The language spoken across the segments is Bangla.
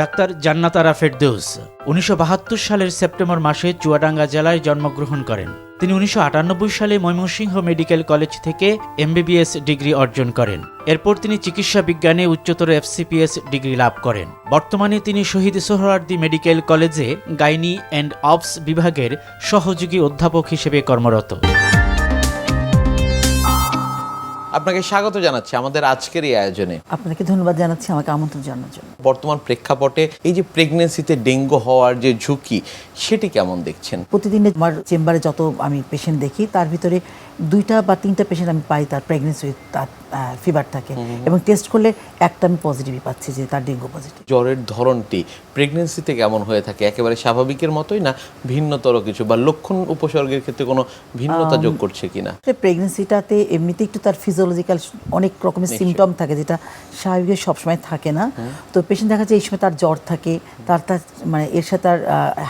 ডাক্তার জান্নাতারা ফেরদৌস উনিশশো বাহাত্তর সালের সেপ্টেম্বর মাসে চুয়াডাঙ্গা জেলায় জন্মগ্রহণ করেন। তিনি উনিশশো আটানব্বই সালে ময়মনসিংহ মেডিকেল কলেজ থেকে এমবিবিএস ডিগ্রি অর্জন করেন। এরপর তিনি চিকিৎসা বিজ্ঞানে উচ্চতর এফসিপিএস ডিগ্রি লাভ করেন। বর্তমানে তিনি শহীদ সোহরার্দি মেডিকেল কলেজে গাইনি অ্যান্ড অবস বিভাগের সহযোগী অধ্যাপক হিসেবে কর্মরত। আপনাকে স্বাগত জানাচ্ছি আমাদের আজকের এই আয়োজনে। আপনাকে ধন্যবাদ জানাচ্ছি আমাকে আমন্ত্রণ জানার জন্য। বর্তমান প্রেক্ষাপটে এই যে প্রেগনেন্সিতে ডেঙ্গু হওয়ার যে ঝুঁকি সেটি কেমন দেখছেন? প্রতিদিনে আমার চেম্বারে যত আমি পেশেন্ট দেখি তার ভিতরে দুইটা বা তিনটা পেশেন্ট আমি পাই তার প্রেগনেন্সি উইথ তার ফিভার থাকে। এবং টেস্ট করলে একটা আমি পজিটিভই পাচ্ছি যে তার ডেঙ্গু পজিটিভ জ্বরের ধরনটি প্রেগনেন্সিতে কেমন হয়ে থাকে? একেবারে স্বাভাবিকের মতোই না ভিন্নতর কিছু? বা লক্ষণ উপসর্গের ক্ষেত্রে কোনো ভিন্নতা যোগ করছে কিনা? প্রেগনেন্সিটাতে এমনিতে একটু তার ফিজিওলজিক্যাল অনেক রকমের সিমটম থাকে যেটা স্বাভাবিক সবসময় থাকে না। তো পেশেন্ট দেখা যায় এই সময় তার জ্বর থাকে তার তার মানে এর সাথে তার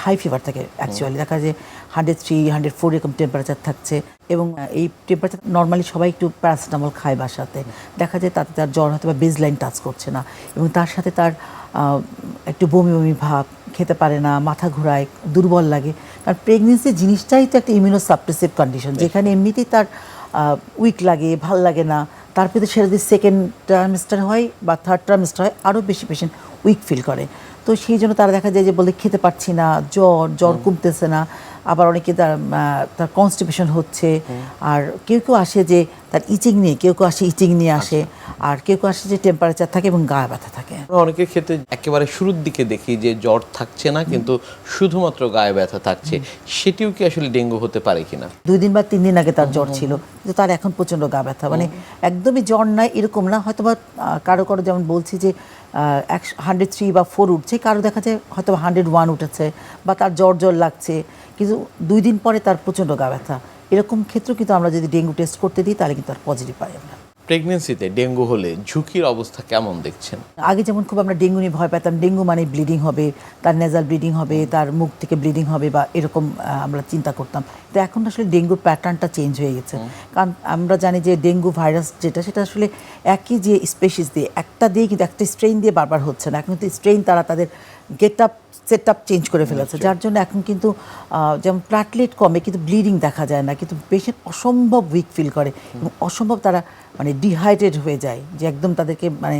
হাই ফিভার থাকে অ্যাকচুয়ালি দেখা যায় হান্ড্রেড থ্রি হান্ড্রেড ফোর এরকম টেম্পারেচার থাকছে এবং এই টেম্পারেচার নর্মালি সবাই একটু প্যারাসিটামল খায় বাসাতে। দেখা যায় তাতে তার জ্বর হয়তো বা বেজ লাইন টাচ করছে না এবং তার সাথে তার একটু বমি বমি ভাব খেতে পারে না মাথা ঘোরায় দুর্বল লাগে। কারণ প্রেগনেন্সি জিনিসটাই তো একটা ইমিউনো সাপ্রেসিভ কন্ডিশন যেখানে এমনিতেই তার উইক লাগে ভালো লাগে না। তারপরে সেটা যদি সেকেন্ড ট্রাইমেস্টার হয় বা থার্ড ট্রাইমেস্টার হয় আরও বেশি পেশেন্ট উইক ফিল করে। তো সেই জন্য তারা দেখা যায় যে বলে খেতে পারছি না জ্বর জ্বর কমতেছে না। আবার অনেকে তার তার কনস্টিপেশন হচ্ছে। আর কেউ কেউ আসে যে তার ইচিং নিয়ে কেউ কেউ আসে ইচিং নিয়ে আসে। আর কেউ কেউ আসে যে টেম্পারেচার থাকে এবং গা ব্যথা থাকে। অনেকের ক্ষেত্রে একেবারে শুরুর দিকে দেখি যে জ্বর থাকছে না কিন্তু শুধুমাত্র গায়ে ব্যথা থাকছে। সেটিও কি আসলে ডেঙ্গু হতে পারে কিনা? দুই দিন বা তিন দিন আগে তার জ্বর ছিল কিন্তু তার এখন প্রচণ্ড গা ব্যথা। মানে একদমই জ্বর নাই এরকম না। হয়তো বা কারও কারও যেমন বলছি যে হান্ড্রেড থ্রি বা ফোর উঠছে। কারও দেখা যায় হয়তো হান্ড্রেড ওয়ান উঠেছে বা তার জ্বর জ্বর লাগছে, কিন্তু দুই দিন পরে তার প্রচণ্ড গা ব্যথা। এরকম ক্ষেত্রেও কিন্তু আমরা যদি ডেঙ্গু টেস্ট করতে দিই, তাহলে কিন্তু আর পজিটিভ পাই আমরা। প্রেগনেন্সিতে ডেঙ্গু হলে ঝুঁকির অবস্থা কেমন দেখছেন? আগে যেমন খুব আমরা ডেঙ্গু নিয়ে ভয় পেতাম ডেঙ্গু মানে ব্লিডিং হবে তার নেজাল ব্লিডিং হবে তার মুখ থেকে ব্লিডিং হবে বা এরকম আমরা চিন্তা করতাম। তো এখন আসলে ডেঙ্গুর প্যাটার্নটা চেঞ্জ হয়ে গেছে। কারণ আমরা জানি যে ডেঙ্গু ভাইরাস যেটা সেটা আসলে একই যে স্পেসিস দিয়ে একটা দিয়ে কিন্তু একটা স্ট্রেইন দিয়ে বারবার হচ্ছে না। এখন কিন্তু স্ট্রেইন তারা তাদের get up set up change করে ফেলেছে। যার জন্য এখন কিন্তু যেমন প্লাটলেট কমে কিন্তু ব্লিডিং দেখা যায় না কিন্তু পেশেন্ট অসম্ভব উইক ফিল করে এবং অসম্ভব তারা মানে ডিহাইড্রেট হয়ে যায় যে একদম তাদেরকে মানে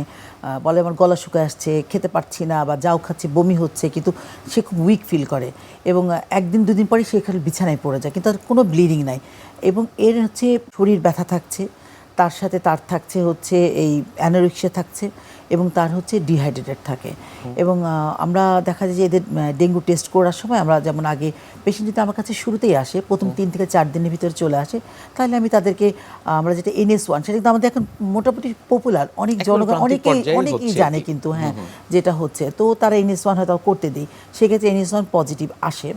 বলে আমার গলা শুকায় আসছে খেতে পারছি না বা যাও খাচ্ছে বমি হচ্ছে কিন্তু সে খুব উইক ফিল করে এবং একদিন দুদিন পরে সে এখানে বিছানায় পড়ে যায় কিন্তু তার কোনো ব্লিডিং নাই এবং এর হচ্ছে শরীর ব্যথা থাকছে তার সাথে তার থাকছে হচ্ছে এই অ্যানোরিক্সিয়া থাকছে এবং তার হচ্ছে ডিহাইড্রেটেড থাকে। এবং আমরা দেখা যায় যে এদের ডেঙ্গু টেস্ট করার সময় আমরা যেমন আগে পেশেন্ট যদি আমার কাছে শুরুতেই আসে প্রথম তিন থেকে চার দিনের ভিতরে চলে আসে তাহলে আমি তাদেরকে আমরা যেটা এনএস ওয়ান সেটা কিন্তু আমাদের এখন মোটামুটি পপুলার অনেক জনগণ অনেকেই অনেকেই জানে কিন্তু হ্যাঁ যেটা হচ্ছে। তো তারা এনএস ওয়ান হয়তো করতে দিই সেক্ষেত্রে এনএস ওয়ান পজিটিভ আসে।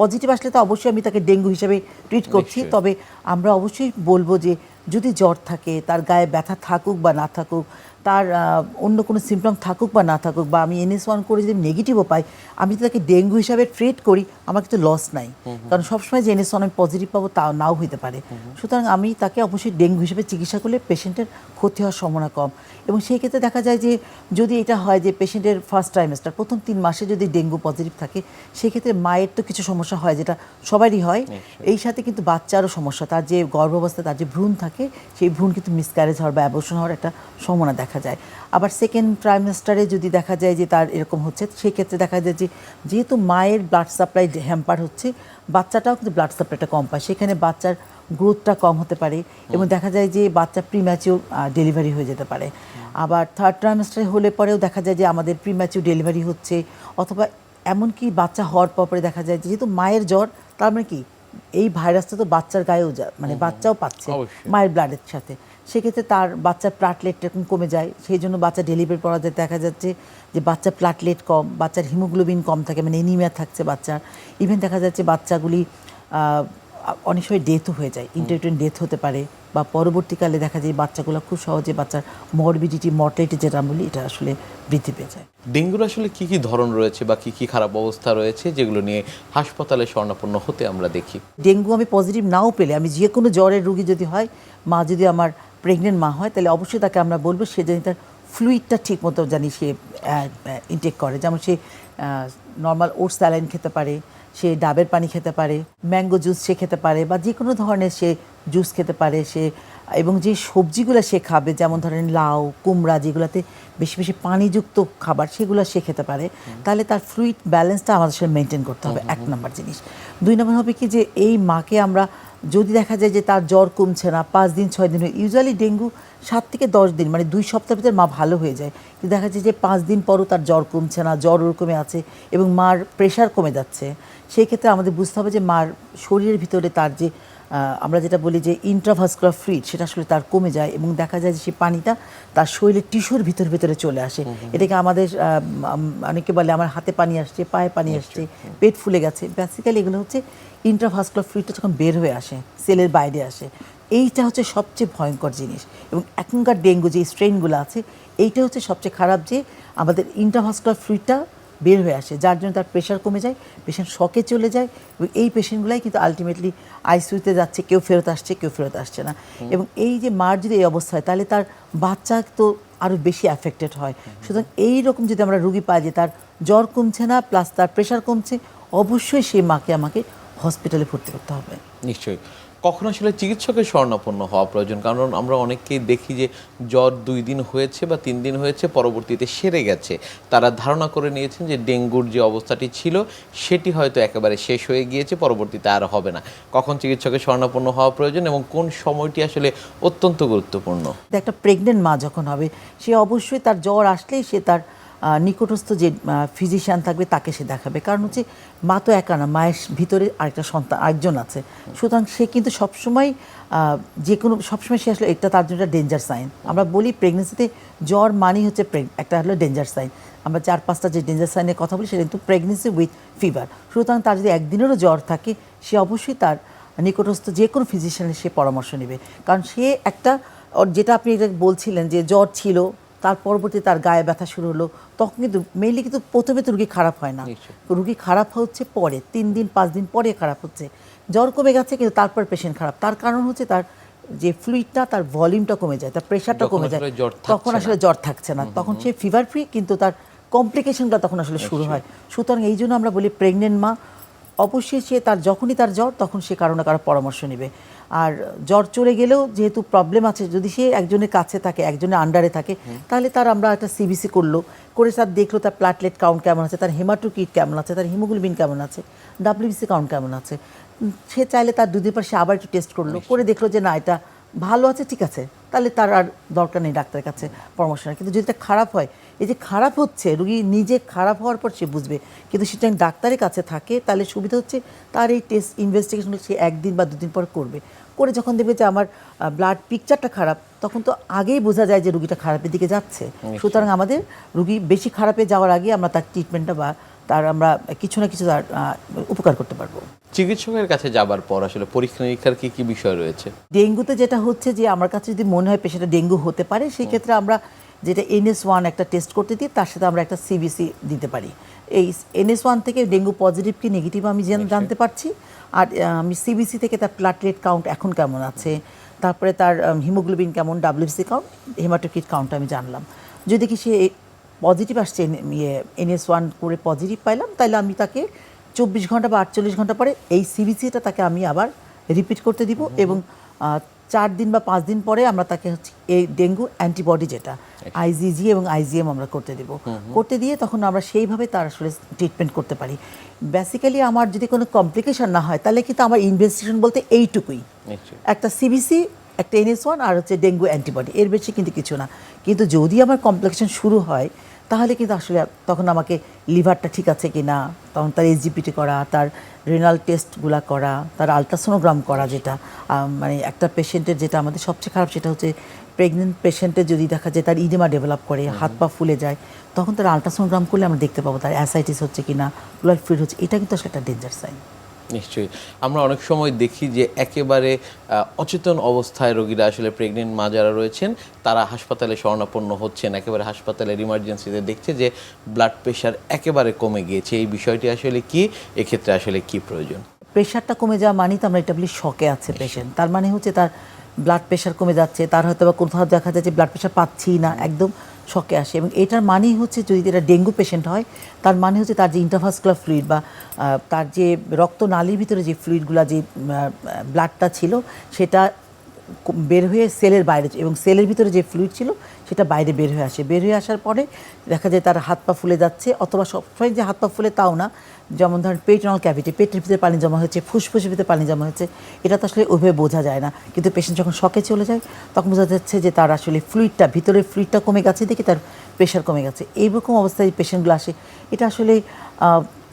পজিটিভ আসলে তো অবশ্যই আমি তাকে ডেঙ্গু হিসেবে ট্রিট করছি তবে আমরা অবশ্যই বলব যে যদি জ্বর থাকে তার গায়ে ব্যথা থাকুক বা না থাকুক তার অন্য কোনো সিমটম থাকুক বা না থাকুক বা আমি এনএস ওয়ান করে যদি নেগেটিভও পাই আমি যদি তাকে ডেঙ্গু হিসাবে ট্রিট করি আমার কিন্তু লস নাই। কারণ সবসময় যে এনএস ওয়ান আমি পজিটিভ পাবো তা নাও হতে পারে। সুতরাং আমি তাকে অবশ্যই ডেঙ্গু হিসেবে চিকিৎসা করলে পেশেন্টের ক্ষতি হওয়ার সম্ভাবনা কম। এবং সেই ক্ষেত্রে দেখা যায় যে যদি এটা হয় যে পেশেন্টের ফার্স্ট ট্রাইমেস্টার প্রথম তিন মাসে যদি ডেঙ্গু পজিটিভ থাকে সেক্ষেত্রে মায়ের তো কিছু সমস্যা হয় যেটা সবারই হয়। এই সাথে কিন্তু বাচ্চারও সমস্যা তার যে গর্ভাবস্থা তার যে ভ্রূণ থাকে সেই ভ্রূণ কিন্তু মিসক্যারেজ হওয়ার বা অ্যাবর্শন হওয়ার একটা সম্ভাবনা দেখা যায়। আবার সেকেন্ড ট্রাইমেস্টারে যদি দেখা যায় যে তার এরকম হচ্ছে সেই ক্ষেত্রে দেখা যায় যে যেহেতু মায়ের ব্লাড সাপ্লাই হ্যাম্পার হচ্ছে বাচ্চাটাও কিন্তু ব্লাড সাপ্লাইটা কম পায়। সেখানে বাচ্চার গ্রোথটা কম হতে পারে এবং দেখা যায় যে বাচ্চা প্রিম্যাচিউর ডেলিভারি হয়ে যেতে পারে। আবার থার্ড ট্রাইমেস্টারে হলে পরেও দেখা যায় যে আমাদের প্রিম্যাচিউর ডেলিভারি হচ্ছে অথবা এমনকি বাচ্চা হওয়ার পরে দেখা যায় যে যেহেতু মায়ের জ্বর তার মানে কি? এই ভাইরাসটা তো বাচ্চার গায়েও যা মানে বাচ্চাও পাচ্ছে মায়ের ব্লাডের সাথে। সেক্ষেত্রে তার বাচ্চার প্লাটলেট এরকম কমে যায় সেই জন্য বাচ্চা ডেলিভারি পড়া যায়। দেখা যাচ্ছে যে বাচ্চার প্লাটলেট কম বাচ্চার হিমোগ্লোবিন কম থাকে মানে এনিমিয়া থাকছে বাচ্চার। ইভেন দেখা যাচ্ছে বাচ্চাগুলি অনেক সময় ডেথও হয়ে যায় ইন্টারটেন ডেথ হতে পারে। বা পরবর্তীকালে দেখা যায় বাচ্চাগুলো খুব সহজে বাচ্চার মরবিডিটি মর্টালিটি যেটা বলি এটা আসলে বৃদ্ধি পেয়ে যায়। ডেঙ্গুর আসলে কি কি ধরন রয়েছে বা কি কি খারাপ অবস্থা রয়েছে যেগুলো নিয়ে হাসপাতালে স্বর্ণাপন্ন হতে আমরা দেখি? ডেঙ্গু আমি পজিটিভ নাও পেলে আমি যে কোনো জ্বরের রুগী যদি হয় মা যদি আমার প্রেগনেন্ট মা হয় তাহলে অবশ্যই তাকে আমরা বলব সে জানি তার ফ্লুইডটা ঠিক মতো জানি সে ইনটেক করে। যেমন সে নর্মাল ওটস স্যালাইন খেতে পারে সে ডাবের পানি খেতে পারে ম্যাঙ্গো জুস সে খেতে পারে বা যে কোনো ধরনের সে জুস খেতে পারে সে এবং যে সবজিগুলো সে খাবে যেমন ধরেন লাউ কুমড়া যেগুলোতে বেশি বেশি পানিযুক্ত খাবার সেগুলো সে খেতে পারে তাহলে তার ফ্লুইড ব্যালেন্সটা আমাদের সাথে মেনটেন করতে হবে এক নম্বর জিনিস। দুই নম্বর হবে কি যে এই মাকে আমরা যদি দেখা যায় যে তার জ্বর কমছে না, পাঁচ দিন, ছয় দিন ইউজুয়ালি ডেঙ্গু সাত থেকে দশ দিন মানে দুই সপ্তাহের ভিতরে মা ভালো হয়ে যায়। কিন্তু দেখা যায় যে পাঁচ দিন পরও তার জ্বর কমছে না, জ্বর ওরকমে আছে এবং মার প্রেশার কমে যাচ্ছে। সেই ক্ষেত্রে আমাদের বুঝতে হবে যে মার শরীরের ভিতরে তার যে আমরা যেটা বলি যে ইন্ট্রাভাস্কুলার ফ্লুইড সেটা আসলে তার কমে যায় এবং দেখা যায় যে সেই পানিটা তার শরীরের টিস্যুর ভিতর ভিতরে চলে আসে। এটাকে আমাদের অনেকে বলে আমার হাতে পানি আসছে পায়ে পানি আসছে পেট ফুলে গেছে। বেসিক্যালি এগুলো হচ্ছে ইন্ট্রাভাস্কুলার ফ্লুইডটা যখন বের হয়ে আসে সেলের বাইরে আসে এইটা হচ্ছে সবচেয়ে ভয়ঙ্কর জিনিস। এবং এখনকার ডেঙ্গু যে স্ট্রেনগুলো আছে এইটা হচ্ছে সবচেয়ে খারাপ যে আমাদের ইন্ট্রাভাস্কুলার ফ্লুইডটা বের হয়ে আসে যার জন্য তার প্রেশার কমে যায় পেশেন্ট শকে চলে যায় এবং এই পেশেন্টগুলাই কিন্তু আলটিমেটলি আইসিউতে যাচ্ছে কেউ ফেরত আসছে কেউ ফেরত আসছে না। এবং এই যে মার যদি এই অবস্থা হয় তাহলে তার বাচ্চা তো আরও বেশি অ্যাফেক্টেড হয়। সুতরাং এই রকম যদি আমরা রুগী পাই যে তার জ্বর কমছে না প্লাস তার প্রেশার কমছে অবশ্যই সেই মাকে আমাকে হসপিটালে ভর্তি করতে হবে। নিশ্চয়ই। কখন আসলে চিকিৎসকের স্বর্ণাপন্ন হওয়া প্রয়োজন? কারণ আমরা অনেককেই দেখি যে জ্বর দুই দিন হয়েছে বা তিন দিন হয়েছে, পরবর্তীতে সেরে গেছে। তারা ধারণা করে নিয়েছেন যে ডেঙ্গুর যে অবস্থাটি ছিল, সেটি হয়তো একেবারে শেষ হয়ে গিয়েছে, পরবর্তীতে আর হবে না। কখন চিকিৎসকের স্বর্ণাপন্ন হওয়া প্রয়োজন এবং কোন সময়টি আসলে অত্যন্ত গুরুত্বপূর্ণ? একটা প্রেগনেন্ট মা যখন হবে, সে অবশ্যই তার জ্বর আসলেই সে তার নিকটস্থ যে ফিজিশিয়ান থাকবে তাকে সে দেখাবে। কারণ হচ্ছে মা তো একা না, মায়ের ভিতরে আরেকটা সন্তান, আরেকজন আছে। সুতরাং সে কিন্তু সবসময় যে কোনো, সবসময় সে আসলে এটা তার জন্য একটা ডেঞ্জার সাইন আমরা বলি প্রেগনেন্সিতে জ্বর মানেই হচ্ছে একটা হলো ডেঞ্জার সাইন আমরা চার পাঁচটা যে ডেঞ্জার সাইনের কথা বলি, সেটা কিন্তু প্রেগনেন্সি উইথ ফিভার সুতরাং তার যদি একদিনেরও জ্বর থাকে, সে অবশ্যই তার নিকটস্থ যে কোনো ফিজিশিয়ানের সে পরামর্শ নেবে। কারণ সে একটা যেটা আপনি এটা বলছিলেন যে জ্বর ছিল তার পরবর্তী তার গায়ে ব্যথা শুরু হলো তখন কিন্তু মেইনলি কিন্তু প্রথমে তো রুগী খারাপ হয় না। রুগী খারাপ হচ্ছে পরে তিন দিন পাঁচ দিন পরে খারাপ হচ্ছে। জ্বর কমে গেছে কিন্তু তারপর পেশেন্ট খারাপ। তার কারণ হচ্ছে তার যে ফ্লুইডটা তার ভলিউমটা কমে যায় তার প্রেশারটা কমে যায়। তখন আসলে জ্বর থাকছে না। তখন সে ফিভার ফ্রি কিন্তু তার কমপ্লিকেশনটা তখন আসলে শুরু হয়। সুতরাং এই জন্য আমরা বলি প্রেগনেন্ট মা অবশ্যই সে তার যখনই তার জ্বর তখন সে কারও না কারও পরামর্শ নেবে। আর জ্বর চলে গেলেও যেহেতু প্রবলেম আছে যদি সে একজনের কাছে থাকে একজনের আন্ডারে থাকে তাহলে তার আমরা একটা সিবিসি করল। করে তার দেখল তার প্লাটলেট কাউন্ট কেমন আছে তার হেমাটোকিট কেমন আছে তার হিমোগ্লোবিন কেমন আছে ডাব্লিউবিসি কাউন্ট কেমন আছে। সে চাইলে তার দুদিন পর সে আবার একটু টেস্ট করল। করে দেখল যে না এটা ভালো আছে ঠিক আছে। তাহলে তার আর দরকার নেই ডাক্তারের কাছে পরামর্শ নেয় কিন্তু যদি এটা খারাপ হয় এই যে খারাপ হচ্ছে রুগী নিজে খারাপ হওয়ার পর সে বুঝবে। কিন্তু সেটা ডাক্তারের কাছে থাকে তাহলে সুবিধা হচ্ছে তার এই টেস্ট ইনভেস্টিগেশন সে একদিন বা দুদিন পর করবে। করে যখন দেখবে যে আমার ব্লাড পিকচারটা খারাপ তখন তো আগেই বোঝা যায় যে রুগীটা খারাপের দিকে যাচ্ছে। সুতরাং আমাদের রুগী বেশি খারাপে যাওয়ার আগে আমরা তার ট্রিটমেন্টটা বা তার আমরা কিছু না কিছু তার উপকার করতে পারব। চিকিৎসকের কাছে যাবার পর আসলে পরীক্ষা নিরীক্ষার কি কি বিষয় রয়েছে? ডেঙ্গুতে যেটা হচ্ছে যে আমার কাছে যদি মনে হয় পেশেন্টটা ডেঙ্গু হতে পারে সেই ক্ষেত্রে আমরা যেটা এনএস ওয়ান একটা টেস্ট করতে দিই তার সাথে আমরা একটা সিবিসি দিতে পারি। এই এনএস ওয়ান থেকে ডেঙ্গু পজিটিভ কি নেগেটিভ আমি জান- জানতে পারছি। আর আমি সিবিসি থেকে তার প্লাটলেট কাউন্ট এখন কেমন আছে তারপরে তার হিমোগ্লোবিন কেমন ডাব্লিউসি কাউন্ট হেমাটোকিট কাউন্ট আমি জানলাম। যদি কি সে পজিটিভ আসছে ইয়ে এনএস ওয়ান করে পজিটিভ পাইলাম তাহলে আমি তাকে চব্বিশ ঘণ্টা বা আটচল্লিশ ঘণ্টা পরে এই সিবিসিটা তাকে আমি আবার রিপিট করতে দিব এবং চার দিন বা পাঁচ দিন পরে আমরা তাকে হচ্ছে এই ডেঙ্গু অ্যান্টিবডি যেটা আইজিজি এবং আইজিএম আমরা করতে দিব। করতে দিয়ে তখন আমরা সেইভাবে তার আসলে ট্রিটমেন্ট করতে পারি। বেসিক্যালি আমার যদি কোনো কমপ্লিকেশন না হয় তাহলে কিন্তু আমার ইনভেস্টিগেশন বলতে এইটুকুই। একটা সিবিসি একটা এনএস ওয়ান আর হচ্ছে ডেঙ্গু অ্যান্টিবডি এর বেশি কিন্তু কিছু না। কিন্তু যদি আমার কমপ্লিকেশন শুরু হয় তাহলে কিন্তু আসলে তখন আমাকে লিভারটা ঠিক আছে কি না তখন তার এসজিপিটি করা তার রেনাল টেস্টগুলা করা তার আলট্রাসোনোগ্রাম করা যেটা মানে একটা পেশেন্টের যেটা আমাদের সবচেয়ে খারাপ সেটা হচ্ছে প্রেগনেন্ট পেশেন্টের যদি দেখা যায় তার ইডেমা ডেভেলপ করে হাত পা ফুলে যায় তখন তার আলট্রাসোনোগ্রাম করলে আমরা দেখতে পাবো তার অ্যাসাইটিস হচ্ছে কি না ব্লাড ফ্লুইড হচ্ছে এটা কিন্তু আসলে একটা ডেঞ্জার সাইন নিশ্চয়ই। আমরা অনেক সময় দেখি যে একেবারে অচেতন অবস্থায় রোগীরা আসলে প্রেগনেন্ট মা যারা রয়েছেন তারা হাসপাতালে শরণাপন্ন হচ্ছেন একেবারে হাসপাতালের ইমার্জেন্সিতে দেখছে যে ব্লাড প্রেশার একেবারে কমে গিয়েছে। এই বিষয়টি আসলে কি? এক্ষেত্রে আসলে কি প্রয়োজন? প্রেশারটা কমে যাওয়া মানেই তো আমরা এটা বলি শকে আছে পেশেন্ট তার মানে হচ্ছে তার ব্লাড প্রেশার কমে যাচ্ছে তার হয়তো বা কোথাও দেখা যাচ্ছে ব্লাড প্রেশার পাচ্ছি না একদম শকে আসে। এবং এটার মানেই হচ্ছে যদি এটা ডেঙ্গু পেশেন্ট হয়, তার মানে হচ্ছে তার যে ইন্টারভাসকুলার ফ্লুইড বা তার যে রক্তনালীর ভিতরে যে ফ্লুইডগুলো যে ব্লাডটা ছিল, সেটা বের হয়ে সেলের বাইরে এবং সেলের ভিতরে যে ফ্লুইড ছিল, সেটা বাইরে বের হয়ে আসে। বের হয়ে আসার পরে দেখা যায় তার হাত পা ফুলে যাচ্ছে, অথবা সবসময় যে হাত পা ফুলে তাও না। যেমন ধরেন পেটনাল ক্যাভিটি, পেটের ভিতরে পানি জমা হয়েছে, ফুসফুসের ভিতরে পানি জমা হয়েছে, এটা তো আসলে ওইভাবে বোঝা যায় না। কিন্তু পেশেন্ট যখন শকে চলে যায়, তখন বোঝা যাচ্ছে যে তার আসলে ফ্লুইডটা ভিতরের ফ্লুইডটা কমে গেছে, দেখি তার প্রেশার কমে গেছে। এইরকম অবস্থায় পেশেন্টগুলো আসে। এটা আসলে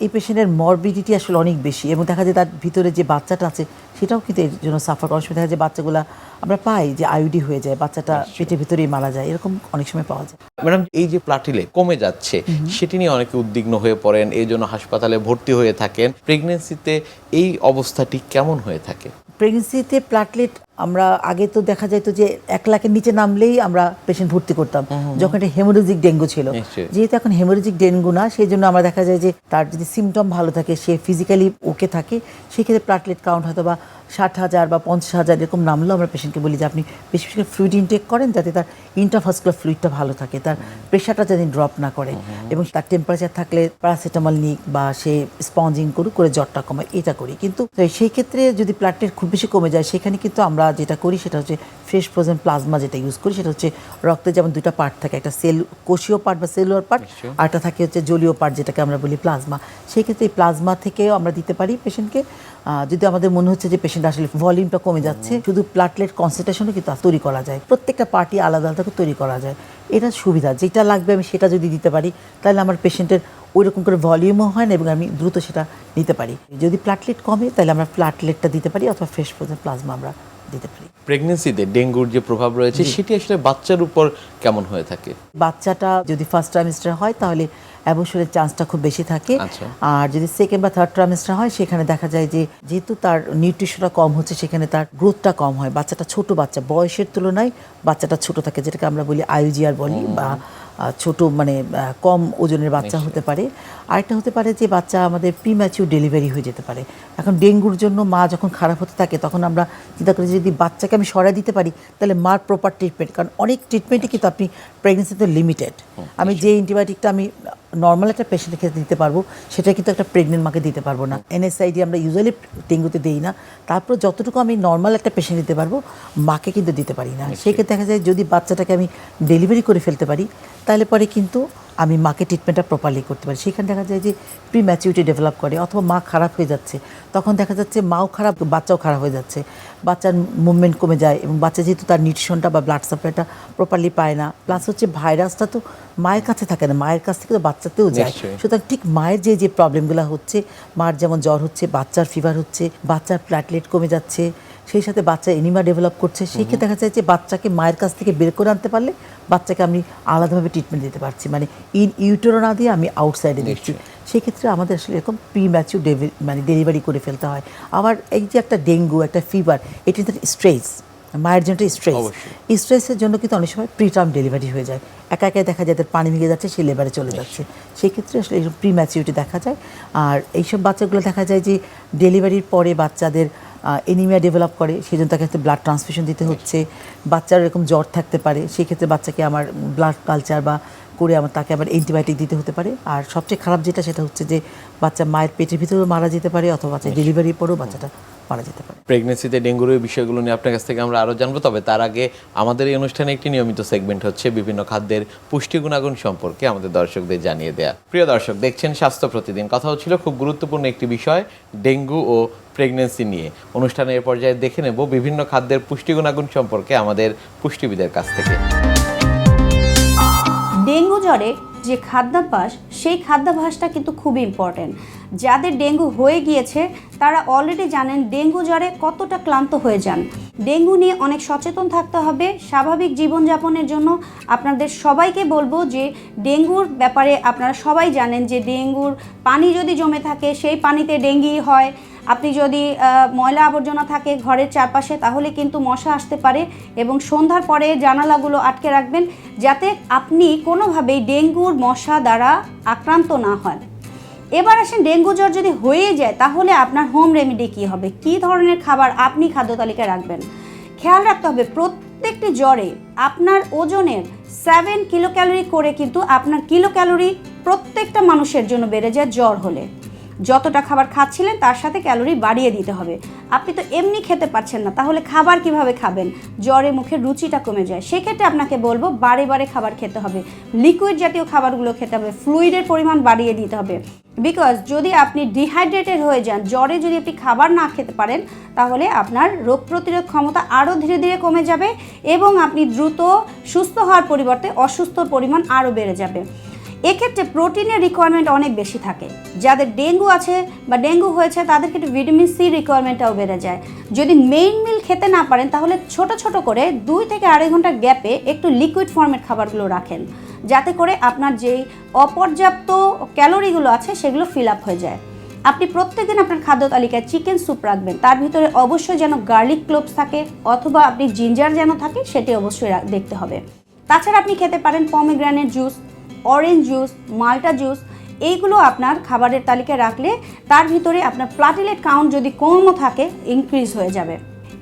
এই পেশেন্টের মরবিডিটি আসলে অনেক বেশি এবং দেখা যায় তার ভিতরে যে বাচ্চাটা আছে সেটাও কিন্তু এর জন্য সাফার করার সময় দেখা যায় বাচ্চাগুলো আমরা পাই যে আইউডি হয়ে যায় বাচ্চাটা পেটের ভিতরেই মারা যায় এরকম অনেক সময় পাওয়া যায়। ম্যাডাম এই যে প্লাটিলে কমে যাচ্ছে সেটি নিয়ে অনেকে উদ্বিগ্ন হয়ে পড়েন এই জন্য হাসপাতালে ভর্তি হয়ে থাকেন। প্রেগনেন্সিতে এই অবস্থাটি কেমন হয়ে থাকে? প্রেগনেন্সিতে প্লাটলেট আমরা আগে তো দেখা যেত যে এক লাখের নিচে নামলেই আমরা পেশেন্ট ভর্তি করতাম। যখন এটা হেমোরেজিক ডেঙ্গু ছিল। যেহেতু এখন হেমোরেজিক ডেঙ্গু না সেই জন্য আমরা দেখা যায় যে তার যদি সিমটম ভালো থাকে সে ফিজিক্যালি ওকে থাকে সেক্ষেত্রে প্লাটলেট কাউন্ট হয়তো বা ষাট হাজার বা পঞ্চাশ হাজার এরকম নামলেও আমরা পেশেন্টকে বলি যে আপনি বেশি বেশি ফ্লুইড ইনটেক করেন যাতে তার ইন্টারভাস্কুলার ফ্লুইডটা ভালো থাকে তার প্রেশারটা যাতে ড্রপ না করে এবং তার টেম্পারেচার থাকলে প্যারাসিটামল নিক বা সে স্পঞ্জিং করুক করে জ্বরটা কমায় এটা করি। কিন্তু সেই ক্ষেত্রে যদি প্লাটলেট খুব বেশি কমে যায় সেখানে কিন্তু আমরা যেটা করি সেটা হচ্ছে ফ্রেশ ফ্রোজেন প্লাজমা যেটা ইউজ করি সেটা হচ্ছে রক্তে যেমন দুটো পার্ট থাকে একটা সেল কোষীয় পার্ট বা সেলুলার পার্ট আর একটা থাকে হচ্ছে জলীয় পার্ট যেটাকে আমরা বলি প্লাজমা সেই ক্ষেত্রে এই প্লাজমা থেকেও আমরা দিতে পারি পেশেন্টকে যদি আমাদের মনে হচ্ছে যে পেশেন্ট আসলে ভলিউমটা কমে যাচ্ছে শুধু প্লাটলেট কনসেন্ট্রেশনও কিন্তু তৈরি করা যায়। প্রত্যেকটা পার্টি আলাদা আলাদা করে তৈরি করা যায়। এটা সুবিধা যেটা লাগবে আমি সেটা যদি দিতে পারি তাহলে আমার পেশেন্টের ওই রকম করে ভলিউমও হয় না এবং আমি দ্রুত সেটা নিতে পারি। যদি প্লাটলেট কমে তাহলে আমরা প্লাটলেটটা দিতে পারি অথবা ফ্রেশ ফ্রোজেন প্লাজমা আমরা দিতে পারি। প্রেগনেন্সিতে ডেঙ্গুর যে প্রভাব রয়েছে সেটি আসলে বাচ্চার উপর কেমন হয়ে থাকে? বাচ্চাটা যদি ফার্স্ট ট্রাইমেস্টার হয় তাহলে অ্যাবসরের চান্সটা খুব বেশি থাকে। আচ্ছা। আর যদি সেকেন্ড বা থার্ড ট্রাইমেস্টার হয় সেখানে দেখা যায় যে যেহেতু তার নিউট্রিশনটা কম হচ্ছে সেখানে তার গ্রোথটা কম হয়। বাচ্চাটা ছোট বাচ্চা বয়সের তুলনায় বাচ্চাটা ছোট থাকে যেটাকে আমরা বলি আইউজিআর বলি বা ছোট মানে কম ওজনের বাচ্চা হতে পারে। আরেকটা হতে পারে যে বাচ্চা আমাদের প্রিম্যাচিউর ডেলিভারি হয়ে যেতে পারে। এখন ডেঙ্গুর জন্য মা যখন খারাপ হতে থাকে তখন আমরা চিন্তা করি যদি বাচ্চাকে আমি সরাই দিতে পারি তাহলে মার প্রপার ট্রিটমেন্ট কারণ অনেক ট্রিটমেন্টই কিন্তু আপনি প্রেগনেন্সিতে লিমিটেড আমি যে অ্যান্টিবায়োটিকটা আমি নর্মাল একটা পেশেন্টের ক্ষেত্রে দিতে পারব সেটা কিন্তু একটা প্রেগনেন্ট মাকে দিতে পারব না। এনএসআইডি আমরা ইউজুয়ালি ডেঙ্গুতে দিই না। তারপর যতটুকু আমি নর্মাল একটা পেশেন্ট দিতে পারব মাকে কিন্তু দিতে পারি না। সেক্ষেত্রে দেখা যায় যদি বাচ্চাটাকে আমি ডেলিভারি করে ফেলতে পারি তাহলে পরে কিন্তু আমি মাকে ট্রিটমেন্টটা প্রপারলি করতে পারি। সেখানে দেখা যায় যে প্রি ম্যাচিউরিটি ডেভেলপ করে অথবা মা খারাপ হয়ে যাচ্ছে। তখন দেখা যাচ্ছে মাও খারাপ বাচ্চাও খারাপ হয়ে যাচ্ছে। বাচ্চার মুভমেন্ট কমে যায় এবং বাচ্চা যেহেতু তার নিউট্রিশনটা বা ব্লাড সাপ্লাইটা প্রপারলি পায় না প্লাস হচ্ছে ভাইরাসটা তো মায়ের কাছে থাকে না মায়ের কাছ থেকে তো বাচ্চাতেও যায়। সুতরাং ঠিক মায়ের যে যে প্রবলেমগুলো হচ্ছে মার যেমন জ্বর হচ্ছে বাচ্চার ফিভার হচ্ছে বাচ্চার প্ল্যাটলেট কমে যাচ্ছে সেই সাথে বাচ্চা এনিমা ডেভেলপ করছে। সেই ক্ষেত্রে দেখা যায় যে বাচ্চাকে মায়ের কাছ থেকে বের করে আনতে পারলে বাচ্চাকে আমি আলাদাভাবে ট্রিটমেন্ট দিতে পারছি। মানে ইন ইউটোরো না দিয়ে আমি আউটসাইডে দিচ্ছি। সেক্ষেত্রে আমাদের আসলে এরকম প্রি ম্যাচিউর মানে ডেলিভারি করে ফেলতে হয়। আবার এই যে একটা ডেঙ্গু একটা ফিভার এটি স্ট্রেস মায়ের জন্য স্ট্রেস স্ট্রেসের জন্য কিন্তু অনেক সময় প্রিটার্ম ডেলিভারি হয়ে যায়। একা একাই দেখা যায় তাদের পানি ভেঙে যাচ্ছে সে লেবারে চলে যাচ্ছে। সেই ক্ষেত্রে আসলে এরকম প্রি ম্যাচিউরিটি দেখা যায়। আর এইসব বাচ্চাগুলো দেখা যায় যে ডেলিভারির পরে বাচ্চাদের এনিমিয়া ডেভেলপ করে সেই জন্য তাকে ব্লাড ট্রান্সফিউশন দিতে হচ্ছে। বাচ্চার এরকম জ্বর থাকতে পারে সেই ক্ষেত্রে বাচ্চাকে আমার ব্লাড কালচার বা করে আমার তাকে আবার অ্যান্টিবায়োটিক দিতে হতে পারে। আর সবচেয়ে খারাপ যেটা সেটা হচ্ছে যে বাচ্চা মায়ের পেটের ভিতরেও মারা যেতে পারে অথবা বাচ্চা ডেলিভারির পরেও বাচ্চাটা মারা যেতে পারে। প্রেগনেন্সিতে ডেঙ্গুর এই বিষয়গুলো নিয়ে আপনার কাছ থেকে আমরা আরও জানব তবে তার আগে আমাদের এই অনুষ্ঠানে একটি নিয়মিত সেগমেন্ট হচ্ছে বিভিন্ন খাদ্যের পুষ্টি গুণাগুণ সম্পর্কে আমাদের দর্শকদের জানিয়ে দেয়া। প্রিয় দর্শক দেখছেন স্বাস্থ্য প্রতিদিন। কথা হচ্ছিল খুব গুরুত্বপূর্ণ একটি বিষয় ডেঙ্গু ও প্রেগনেন্সি নিয়ে। অনুষ্ঠানের পর্যায়ে দেখে নেব বিভিন্ন খাদ্যের পুষ্টি গুণাগুণ সম্পর্কে আমাদের পুষ্টিবিদের কাছ থেকে। ডেঙ্গু জ্বরে যে খাদ্যাভ্যাস, সেই খাদ্যাভ্যাসটা কিন্তু খুব ইম্পর্টেন্ট যাদের ডেঙ্গু হয়ে গিয়েছে, তারা অলরেডি জানেন ডেঙ্গু জ্বরে কতটা ক্লান্ত হয়ে যান। ডেঙ্গু নিয়ে অনেক সচেতন থাকতে হবে। স্বাভাবিক জীবনযাপনের জন্য আপনাদের সবাইকে বলব যে, ডেঙ্গুর ব্যাপারে আপনারা সবাই জানেন যে, ডেঙ্গুর পানি যদি জমে থাকে, সেই পানিতে ডেঙ্গি হয়। আপনি যদি ময়লা আবর্জনা থাকে ঘরের চারপাশে, তাহলে কিন্তু মশা আসতে পারে এবং সন্ধ্যার পরে জানালাগুলো আটকে রাখবেন। যাতে আপনি কোনোভাবেই ডেঙ্গুর মশা দ্বারা আক্রান্ত না হয়। এবার আসেন ডেঙ্গু জ্বর যদি হয়ে যায়, তাহলে আপনার হোম রেমেডি কী হবে? কি ধরনের খাবার আপনি খাদ্য তালিকায় রাখবেন? খেয়াল রাখতে হবে, প্রত্যেকটি জ্বরে আপনার ওজনের সেভেন কিলো ক্যালোরি করে কিন্তু আপনার কিলো ক্যালোরি প্রত্যেকটা মানুষের জন্য বেড়ে যায় জ্বর হলে। যতটা খাবার খাচ্ছিলেন, তার সাথে ক্যালোরি বাড়িয়ে দিতে হবে। আপনি তো এমনি খেতে পারছেন না, তাহলে খাবার কীভাবে খাবেন? জ্বরে মুখের রুচিটা কমে যায়। সেক্ষেত্রে আপনাকে বলব, বারে বারে খাবার খেতে হবে। লিকুইড জাতীয় খাবারগুলো খেতে হবে। ফ্লুইডের পরিমাণ বাড়িয়ে দিতে হবে। বিকজ যদি আপনি ডিহাইড্রেটেড হয়ে যান, জ্বরে যদি আপনি খাবার না খেতে পারেন, তাহলে আপনার রোগ প্রতিরোধ ক্ষমতা আরও ধীরে ধীরে কমে যাবে এবং আপনি দ্রুত সুস্থ হওয়ার পরিবর্তে অসুস্থর পরিমাণ আরও বেড়ে যাবে। এক্ষেত্রে প্রোটিনের রিকোয়ারমেন্ট অনেক বেশি থাকে। যাদের ডেঙ্গু আছে বা ডেঙ্গু হয়েছে, তাদের ক্ষেত্রে ভিটামিন সি রিকোয়ারমেন্টটাও বেড়ে যায়। যদি মেইন মিল খেতে না পারেন, তাহলে ছোট ছোট করে দুই থেকে আড়াই ঘণ্টার গ্যাপে একটু লিকুইড ফর্মের খাবারগুলো রাখেন। যাতে করে আপনার যেই অপর্যাপ্ত ক্যালোরিগুলো আছে, সেগুলো ফিল আপ হয়ে যায়। আপনি প্রত্যেকদিন আপনার খাদ্য তালিকায় চিকেন স্যুপ রাখবেন। তার ভিতরে অবশ্যই যেন গার্লিক ক্লোভস থাকে, অথবা আপনি জিঞ্জার যেন থাকে, সেটি অবশ্যই দেখতে হবে। তাছাড়া আপনি খেতে পারেন পমিগ্রানের জুস অরেঞ্জ জুস মাল্টা জুস এইগুলো আপনার খাবারের তালিকায় রাখলে তার ভিতরে আপনার প্লাটিলেট কাউন্ট যদি কমও থাকে ইনক্রিজ হয়ে যাবে।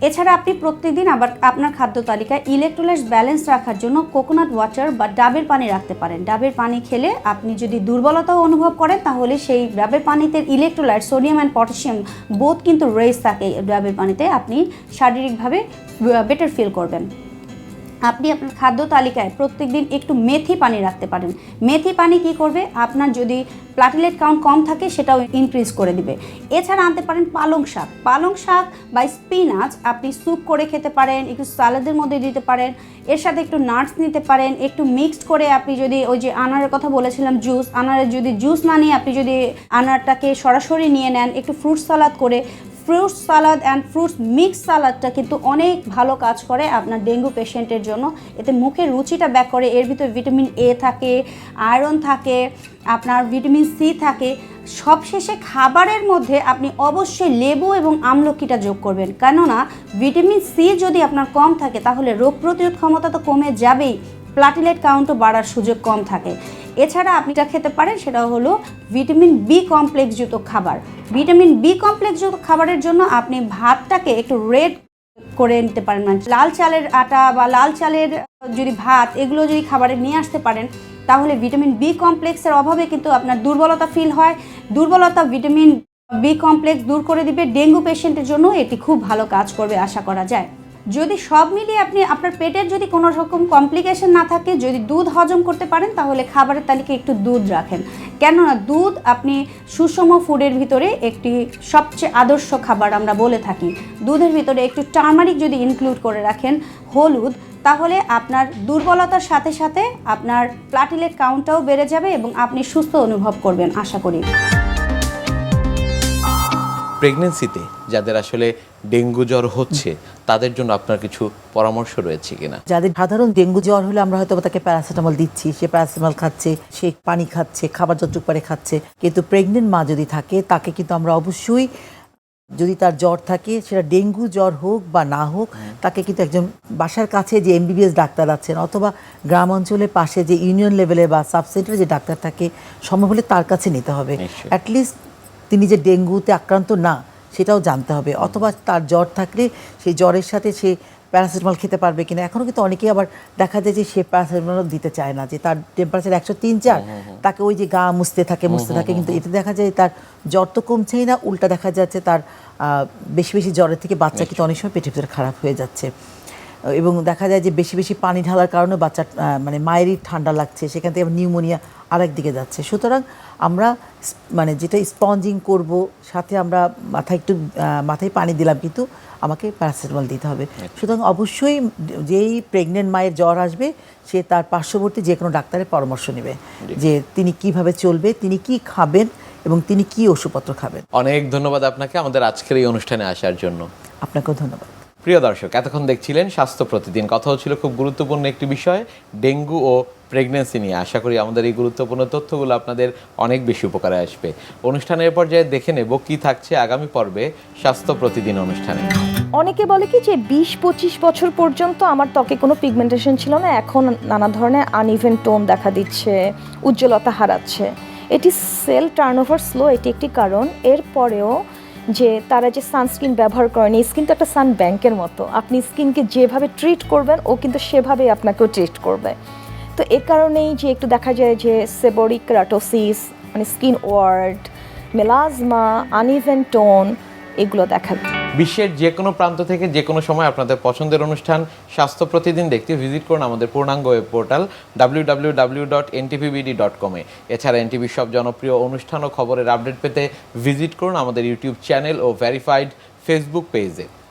এছাড়া আপনি প্রত্যেকদিন আবার আপনার খাদ্য তালিকায় ইলেকট্রোলাইটস ব্যালেন্স রাখার জন্য কোকোনাট ওয়াটার বা ডাবের পানি রাখতে পারেন। ডাবের পানি খেলে আপনি যদি দুর্বলতাও অনুভব করেন, তাহলে সেই ডাবের পানিতে ইলেকট্রোলাইট সোডিয়াম অ্যান্ড পটাশিয়াম বোধ কিন্তু রেস থাকে, ডাবের পানিতে আপনি শারীরিকভাবে বেটার ফিল করবেন। আপনি আপনার খাদ্য তালিকায় প্রত্যেকদিন একটু মেথি পানি রাখতে পারেন। মেথি পানি কি করবে? আপনার যদি প্লাটিলেট কাউন্ট কম থাকে, সেটাও ইনক্রিজ করে দিবে। এছাড়া আনতে পারেন পালং শাক। পালং শাক বা স্পিনাচ আপনি স্যুপ করে খেতে পারেন, একটু সালাদের মধ্যে দিতে পারেন, এর সাথে একটু নাটস নিতে পারেন, একটু মিক্সড করে আপনি যদি ওই যে আনারের কথা বলেছিলাম জুস আনারের যদি জুস না নিয়ে আপনি যদি আনারটাকে সরাসরি নিয়ে নেন, একটু ফ্রুট সালাদ করে fruits salad and fruits mix সালাদটা কিন্তু অনেক ভালো কাজ করে আপনার ডেঙ্গু পেশেন্টের জন্য। এতে মুখের রুচিটা ব্যাক করে, এর ভিতরে ভিটামিন এ থাকে আয়রন থাকে, আপনার ভিটামিন সি থাকে। সবশেষে খাবারের মধ্যে আপনি অবশ্যই লেবু এবং আমলকিটা যোগ করবেন। কেননা ভিটামিন সি যদি আপনার কম থাকে, তাহলে রোগ প্রতিরোধ ক্ষমতা তো কমে যাবেই। প্লাটিলেট কাউন্টও বাড়ার সুযোগ কম থাকে। এছাড়া আপনি যা খেতে পারেন সেটা হলো ভিটামিন বি কমপ্লেক্সযুক্ত খাবার। ভিটামিন বি কমপ্লেক্সযুক্ত খাবারের জন্য আপনি ভাতটাকে একটু রেড করে নিতে পারেন। মানে লাল চালের আটা বা লাল চালের যদি ভাত, এগুলো যদি খাবারে নিয়ে আসতে পারেন, তাহলে ভিটামিন বি কমপ্লেক্সের অভাবে কিন্তু আপনার দুর্বলতা ফিল হয়। দুর্বলতা ভিটামিন বি কমপ্লেক্স দূর করে দিবে। ডেঙ্গু পেশেন্টের জন্য এটি খুব ভালো কাজ করবে, আশা করা যায়। যদি সব মিলিয়ে আপনি, আপনার পেটের যদি কোনো রকম কমপ্লিকেশন না থাকে, যদি দুধ হজম করতে পারেন, তাহলে খাবারের তালিকায় একটু দুধ রাখেন। কেননা দুধ আপনি সুষম ফুডের ভিতরে একটি সবচেয়ে আদর্শ খাবার আমরা বলে থাকি। দুধের ভিতরে একটু টার্মারিক যদি ইনক্লুড করে রাখেন হলুদ, তাহলে আপনার দুর্বলতার সাথে সাথে আপনার প্লাটিলেট কাউন্টটাও বেড়ে যাবে এবং আপনি সুস্থ অনুভব করবেন, আশা করি। প্রেগনেন্সিতে যাদের আসলে ডেঙ্গু জ্বর হচ্ছে তাদের জন্য আপনার কিছু পরামর্শ রয়েছে কিনা? যাদের সাধারণ ডেঙ্গু জ্বর হলে আমরা হয়তো তাকে প্যারাসিটামল দিচ্ছি সে প্যারাসিটামল খাচ্ছে সে পানি খাচ্ছে খাবার যতটুকু পারে খাচ্ছে। কিন্তু প্রেগনেন্ট মা যদি থাকে তাকে কিন্তু আমরা অবশ্যই যদি তার জ্বর থাকে সেটা ডেঙ্গু জ্বর হোক বা না হোক তাকে কিন্তু একজন বাসার কাছে যে এমবিবিএস ডাক্তার আছেন অথবা গ্রাম অঞ্চলের পাশে যে ইউনিয়ন লেভেলে বা সাব সেন্টারে যে ডাক্তার থাকে সম্ভব হলে তার কাছে নিতে হবে। অ্যাটলিস্ট তিনি যে ডেঙ্গুতে আক্রান্ত না সেটাও জানতে হবে। অথবা তার জ্বর থাকলে সেই জ্বরের সাথে সে প্যারাসিটামল খেতে পারবে কিনা। এখনও কিন্তু অনেকেই আবার দেখা যায় যে সে প্যারাসিটামল দিতে চায় না যে তার টেম্পারেচার একশো তিন চার তাকে ওই যে গা মুছতে থাকে মুছতে থাকে। কিন্তু এতে দেখা যায় তার জ্বর তো কমছেই না উল্টা দেখা যাচ্ছে তার বেশি বেশি জ্বরের থেকে বাচ্চা কিন্তু অনেক সময় পেটের ভিতরে খারাপ হয়ে যাচ্ছে। এবং দেখা যায় যে বেশি বেশি পানি ঢালার কারণে বাচ্চা মানে মায়েরই ঠান্ডা লাগছে। সেখান থেকে নিউমোনিয়া আরেক দিকে যাচ্ছে। সুতরাং আমরা মানে যেটা স্পঞ্জিং করব সাথে আমরা মাথায় একটু মাথায় পানি দিলাম কিন্তু আমাকে প্যারাসিটামল দিতে হবে। সুতরাং অবশ্যই যেই প্রেগনেন্ট মায়ের জ্বর আসবে সে তার পার্শ্ববর্তী যে কোনো ডাক্তারের পরামর্শ নেবে। যে তিনি কীভাবে চলবে তিনি কি খাবেন এবং তিনি কি ওষুধপত্র খাবেন। অনেক ধন্যবাদ আপনাকে আমাদের আজকের এই অনুষ্ঠানে আসার জন্য। আপনাকেও ধন্যবাদ। প্রিয় দর্শক এতক্ষণ দেখছিলেন স্বাস্থ্য প্রতিদিন। কথা হচ্ছিল খুব গুরুত্বপূর্ণ একটি বিষয় ডেঙ্গু ও প্রেগনেন্সি নিয়ে। আশা করি আমাদের এই গুরুত্বপূর্ণ তথ্যগুলো আপনাদের অনেক বেশি উপকারে আসবে। অনুষ্ঠানের পর্যায়ে দেখে নেব কি থাকছে আগামী পর্বে স্বাস্থ্য প্রতিদিন অনুষ্ঠানে। অনেকে বলে কি যে বিশ পঁচিশ বছর পর্যন্ত আমার ত্বকে কোনো পিগমেন্টেশন ছিল না, এখন নানা ধরনের আনইভেন টোন দেখা দিচ্ছে, উজ্জ্বলতা হারাচ্ছে। এটি সেল টার্নওভার স্লো এটি একটি কারণ। এরপরেও যে তারা যে সানস্ক্রিন ব্যবহার করেন স্কিন তো একটা সান ব্যাংকের মতো। আপনি স্কিনকে যেভাবে ট্রিট করবেন, ও কিন্তু সেভাবেই আপনাকেও ট্রিট করবে। তো এ কারণেই যে একটু দেখা যায় যে সেবরিক ক্রাটোসিস মানে skin word melasma uneven tone এগুলো দেখা বিশ্বের যে কোনো প্রান্ত থেকে যে কোনো সময় আপনাদের পছন্দের অনুষ্ঠান, স্বাস্থ্য প্রতিদিন দেখতে ভিজিট করুন আমাদের পূর্ণাঙ্গ web portal W W W dot NTVBD dot এছাড়া এনটিভির সব জনপ্রিয় অনুষ্ঠান ও খবরের আপডেট পেতে ভিজিট করুন আমাদের ইউটিউব চ্যানেল ও ভেরিফাইড ফেসবুক পেজে